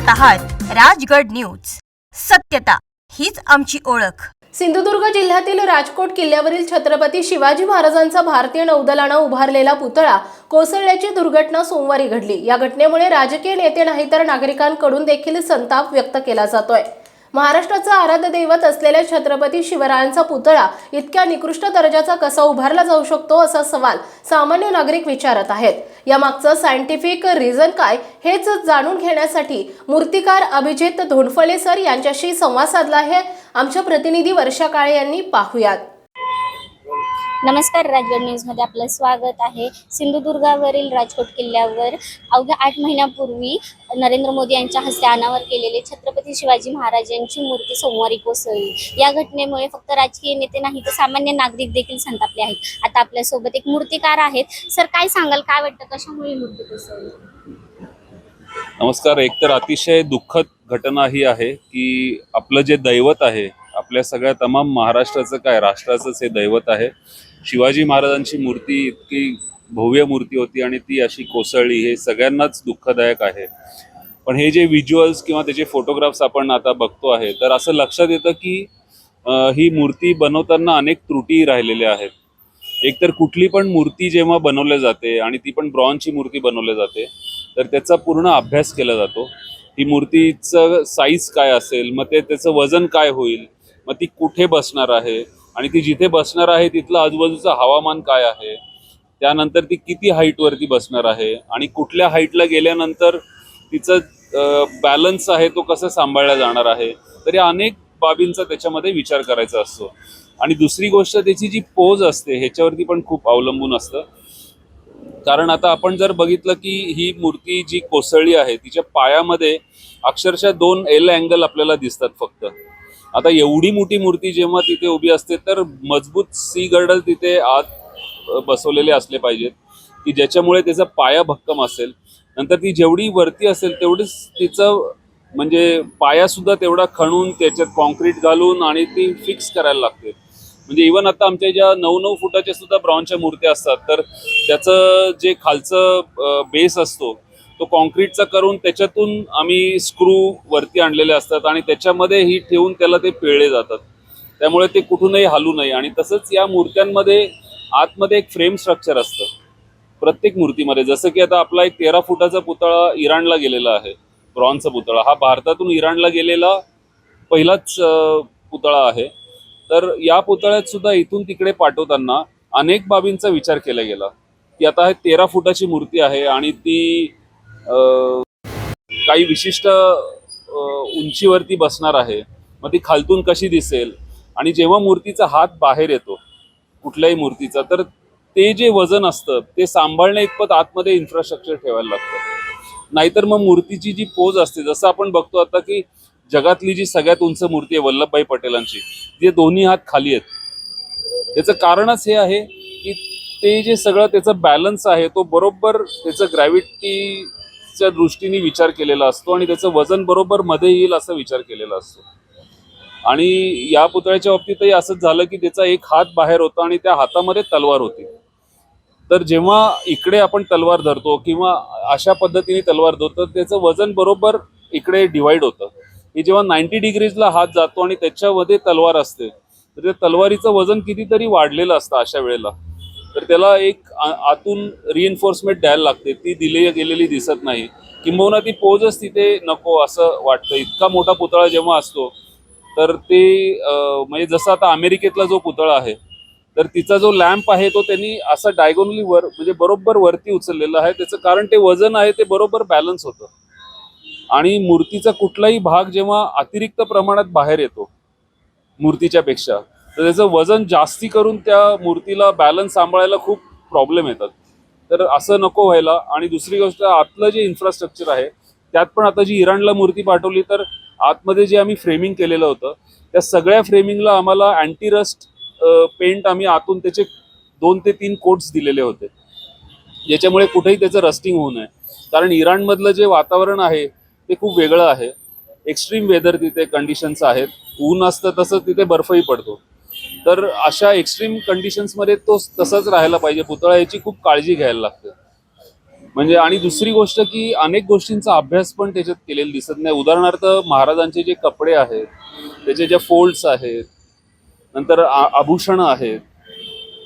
पाहत आहात राजगड न्यूज. सत्यता हीच आमची ओळख. सिंधुदुर्ग जिल्ह्यातील राजकोट किल्ल्यावरील छत्रपती शिवाजी महाराजांचा भारतीय नौदलानं उभारलेला पुतळा कोसळल्याची दुर्घटना सोमवारी घडली. या घटनेमुळे राजकीय नेते नाही तर नागरिकांकडून देखील संताप व्यक्त केला जातोय. महाराष्ट्राचं आराध्य दैवत असलेल्या छत्रपती शिवरायांचा पुतळा इतक्या निकृष्ट दर्जाचा कसा उभारला जाऊ शकतो असा सवाल सामान्य नागरिक विचारत आहेत. यामागचं सायंटिफिक रिझन काय हेच जाणून घेण्यासाठी मूर्तिकार अभिजित धोंडफळे सर यांच्याशी संवाद साधला आहे. आमच्या प्रतिनिधी वर्षा काळे यांनी पाहुयात. नमस्कार राजगड न्यूजमध्ये आपलं स्वागत आहे. सिंधुदुर्गावरील राजकोट किल्ल्यावर अवघ्या आठ महिन्यापूर्वी नरेंद्र मोदी यांच्या हस्ते अनावर केलेले छत्रपती शिवाजी महाराजांची मूर्ती सोमवारी कोसळली. या घटनेमुळे फक्त राजकीय नेते नाही तर सामान्य नागरिक देखील संतापले आहेत. आता आपल्यासोबत एक मूर्तिकार आहेत. सर काय सांगाल? काय वाटतं? कशामुळे मूर्ती कोसळली? नमस्कार. एकतर अतिशय दुःखद घटना ही आहे की आपलं जे दैवत आहे आपल्या सगळ्या तमाम महाराष्ट्राचं काय राष्ट्राचंच हे दैवत आहे. शिवाजी महाराजांची मूर्ती इतकी भव्य मूर्ती होती आणि ती अशी कोसळली हे सगळ्यांनाच दुःखदायक आहे. पण हे जे व्हिज्युअल्स किंवा त्याचे फोटोग्राफ्स आपण आता बघतो आहे तर असं लक्षात येतं की ही मूर्ती बनवताना अनेक त्रुटी राहिलेल्या आहेत. एकतर कुठली पण मूर्ती जेव्हा बनवली जाते आणि ती पण ब्रॉन्झची मूर्ती बनवली जाते तर त्याचा पूर्ण अभ्यास केला जातो. ही मूर्तीचं साईज काय असेल मग ते त्याचं वजन काय होईल मग ती कुठे बसणार आहे आणि ती जिथे बसणार आहे तिथलं आजूबाजूचं हवामान काय आहे? त्यानंतर ती किती हाईटवरती बसणार आहे? आणि कुठल्या हाईटला गेल्यानंतर तिचं बॅलन्स आहे तो कसं सांभाळला जाणार आहे? तर या अनेक बाबींचा त्याच्यामध्ये विचार करायचा असतो. आणि दुसरी गोष्ट त्याची जी पोज असते ह्याच्यावरती पण खूप अवलंबून असतं. कारण आता आपण जर बघितलं की ही मूर्ती जी कोसळली आहे तिच्या पायामध्ये अक्षरशः दोन एल अँगल आपल्याला दिसतात फक्त. आता एवढी मोठी मूर्ती जेव्हा तिथे उभी असते तर मजबूत सी गर्डल तिथे आत बसवलेले असले पाहिजेत की ज्याच्यामुळे त्याचा पाया भक्कम असेल. नंतर ती जेवढी वरती असेल तेवढीच तिचं म्हणजे पाया सुद्धा तेवढा खणून त्याच्यात कॉन्क्रीट घालून आणि ती फिक्स करायला लागते. म्हणजे इवन आता आमच्या ज्या नऊ नऊ फुटाच्या सुद्धा ब्रॉन्झच्या मूर्त्या असतात तर त्याचं जे खालचं बेस असतो तो कॉन्क्रीटचा करून त्याच्यातून आम्ही स्क्रू वरती आणलेले असतात आणि त्याच्यामध्ये ही ठेवून त्याला ते पिळले जातात. त्यामुळे ते कुठूनही हलू नये आणि तसंच या मूर्त्यांमध्ये आतमध्ये एक फ्रेम स्ट्रक्चर असतं. प्रत्येक मूर्तीमध्ये. जसं की आता आपला एक तेरा फुटाचा पुतळा इराणला गेलेला आहे. ब्रॉन्झचा पुतळा. हा भारतातून इराणला गेलेला पहिलाच पुतळा आहे. तर या पुतळ्यात सुद्धा इथून तिकडे पाठवताना अनेक बाबींचा विचार केला गेला. की आता हे तेरा फुटाची मूर्ती आहे आणि ती काही विशिष्ट उंचीवरती बसणार आहे. मग ती खालतून कशी दिसेल? आणि जेव्हा मूर्तीचा हात बाहेर येतो कुठल्याही मूर्तीचा तर ते जे वजन असतं ते सांभाळण्या इतपत आतमध्ये इन्फ्रास्ट्रक्चर ठेवायला लागतं. नाहीतर मग मूर्तीची जी पोज असते जसं आपण बघतो आता की जगातली जी सगळ्यात उंच मूर्ती आहे वल्लभभाई पटेलांची जे दोन्ही हात खाली आहेत. त्याचं कारणच हे आहे की ते जे सगळं त्याचं बॅलन्स आहे तो बरोबर त्याचं ग्रॅव्हिटी ग्रॅव्हिटीच्या दृष्टीने विचार केलेला असतो आणि त्याचं वजन बरोबर मध्ये येईल असा विचार केलेला असतो. आणि या पुतळ्याच्या बाबतीतही असंच झालं की त्याचा एक हात बाहेर होता आणि त्या हातामध्ये तलवार होती. तर जेव्हा इकडे आपण तलवार धरतो किंवा अशा पद्धतीने तलवार धरतो त्याचं वजन बरोबर इकडे डिवाइड होतं. की जेव्हा नाईन्टी डिग्रीजला हात जातो आणि त्याच्यामध्ये तलवार असते तर त्या तलवारीचं वजन कितीतरी वाढलेलं असतं अशा वेळेला. तर त्याला एक आतून रिएन्फोर्समेंट द्यायला लागते. ती दिली गेलेली दिसत नाही. किंबहुना ती पोजच तिथे नको असं वाटतं. इतका मोठा पुतळा जेव्हा असतो तर ते म्हणजे जसं आता अमेरिकेतला जो पुतळा आहे तर तिचा जो लॅम्प आहे तो त्यांनी असा डायगोनली वर म्हणजे बरोबर वरती उचललेला आहे. त्याचं कारण ते वजन आहे ते बरोबर बॅलन्स होतं. आणि मूर्तीचा कुठलाही भाग जेव्हा अतिरिक्त प्रमाणात बाहेर येतो मूर्तीच्या पेक्षा तर त्याचं वजन जास्ती करून त्या मूर्तीला बॅलन्स सांभाळायला खूप प्रॉब्लेम येतात. तर असं नको व्हायला. आणि दुसरी गोष्ट आतलं जे इन्फ्रास्ट्रक्चर आहे त्यात पण आता जी इराणला मूर्ती पाठवली तर आतमध्ये जे आम्ही फ्रेमिंग केलेलं होतं त्या सगळ्या फ्रेमिंगला आम्हाला अँटी रस्ट पेंट आम्ही आतून त्याचे दोन ते तीन कोट्स दिलेले होते. ज्याच्यामुळे कुठेही त्याचं रस्टिंग होऊ नये. कारण इराणमधलं जे वातावरण आहे ते खूप वेगळं आहे. एक्स्ट्रीम वेदर तिथे कंडिशन्स आहेत. ऊन असतं तसं तिथे बर्फही पडतो. तर अशा एक्स्ट्रीम कंडिशन्समध्ये तो तसाच राहायला पाहिजे. पुतळा याची खूप काळजी घ्यायला लागते. म्हणजे आणि दुसरी गोष्ट की अनेक गोष्टींचा अभ्यास पण त्याच्यात केलेला दिसत नाही. उदाहरणार्थ महाराजांचे जे कपडे आहेत त्याचे ज्या फोल्ड्स आहेत नंतर आभूषण आभूषणं आहेत.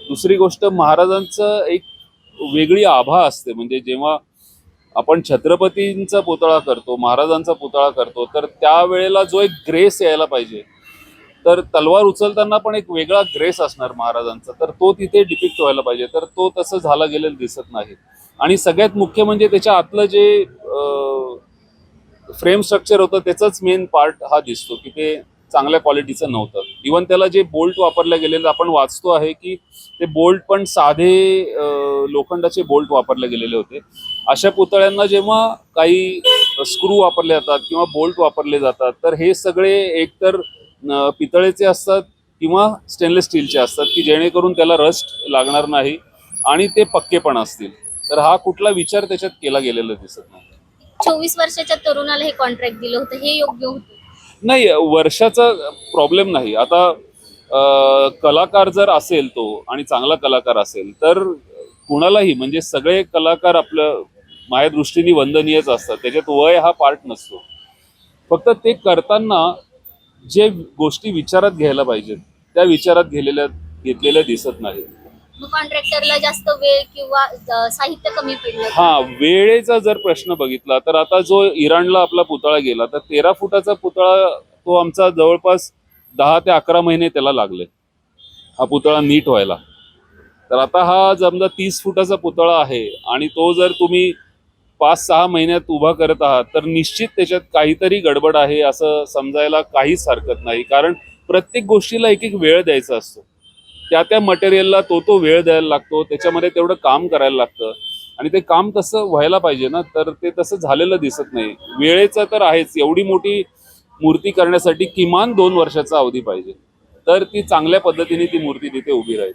दुसरी गोष्ट महाराजांचं एक वेगळी आभा असते. म्हणजे जेव्हा आपण छत्रपतींचा पुतळा करतो महाराजांचा पुतळा करतो तर त्यावेळेला जो एक ग्रेस यायला पाहिजे. तर तलवार उचलताना पण एक वेगळा ग्रेस असणार महाराजांचा. तर तो तिथे डिपिक्ट व्हायला पाहिजे. तर तो तसं झाला गेलेलं दिसत नाही. आणि सगळ्यात मुख्य म्हणजे त्याच्या आतलं जे फ्रेम स्ट्रक्चर होतं त्याचाच मेन पार्ट हा दिसतो की ते चांगल्या क्वालिटीचं नव्हतं. इवन त्याला जे बोल्ट वापरले गेलेले आपण वाचतो आहे की ते बोल्ट पण साधे लोखंडाचे बोल्ट वापरले गेलेले होते. अशा पुतळ्यांना जेव्हा काही स्क्रू वापरले जातात किंवा बोल्ट वापरले जातात तर हे सगळे एकतर पितळेचे असतात किंवा स्टेनलेस स्टीलचे असतात की जेणेकरून त्याला रस्ट लागणार नाही आणि ते पक्के पण असतील. तर हा कुठला विचार त्याच्यात केला गेलेला दिसत नाही. चोवीस वर्षाच्या तरुणाला हे कॉन्ट्रॅक्ट दिलं होतं. हे योग्य होतं? नाही वर्षाचा प्रॉब्लेम नाही. आता कलाकार जर असेल तो आणि चांगला कलाकार असेल तर कुणालाही म्हणजे सगळे कलाकार आपलं माझ्या दृष्टीने वंदनीयच असतात. त्याच्यात वय हा पार्ट नसतो. फक्त ते करताना जे गोष्टी विचारात घ्यायला पाहिजेत त्या विचारात घेलेल्या घेतलेल्या दिसत नाही मग कॉन्ट्रॅक्टरला जास्त वेळ किंवा अ, साहित्य कमी पडलं हा वेळेचा जर प्रश्न बघितला तर आता जो इराणला आपला पुतळा गेला तर तेरा फुटाचा पुतळा तो आमचा जवळपास दहा ते अकरा महिने त्याला लागले. हा पुतळा नीट व्हायला. तर आता हा समजा तीस फुटाचा पुतळा आहे आणि तो जर तुम्ही पाच सहा महिन्यात उभा करत आहात तर निश्चित त्याच्यात काहीतरी गडबड आहे असं समजायला काहीच हरकत नाही. कारण प्रत्येक गोष्टीला एक एक वेळ द्यायचा असतो. त्या त्या मटेरियलला तो तो वेळ द्यायला लागतो त्याच्यामध्ये तेवढं काम करायला लागतं. आणि ते काम तसं व्हायला पाहिजे ना तर ते तसं झालेलं दिसत नाही. वेळेचं तर आहेच एवढी मोठी मूर्ती करण्यासाठी किमान दोन वर्षाचा अवधी पाहिजे. तर ती चांगल्या पद्धतीने ती मूर्ती तिथे उभी राहील.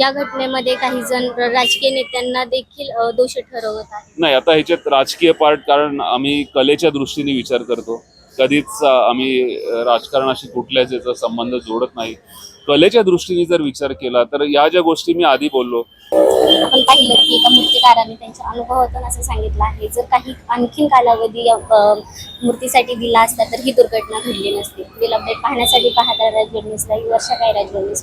या घटनेमध्ये काही जण राजकीय नेत्यांना देखील दोषी ठरवत आहेत. नाही आता ह्याच्यात राजकीय पार्ट कारण आम्ही कलेच्या दृष्टीने विचार करतो. कधीच आम्ही राजकारणाशी कुठल्याच याचा संबंध जोडत नाही. कलेच्या दृष्टीने जर विचार केला तर या ज्या गोष्टी मी आधी बोललो. आपण पाहिलं की एका मूर्तिकाराने त्यांच्या अनुभवातून असं सांगितलं आहे जर काही आणखीन कालावधी मूर्तीसाठी दिला असता तर ही दुर्घटना घडली नसती. अपडेट पाहण्यासाठी पाहता राजगड न्यूजला ही वर्षा काय राजगड न्यूज.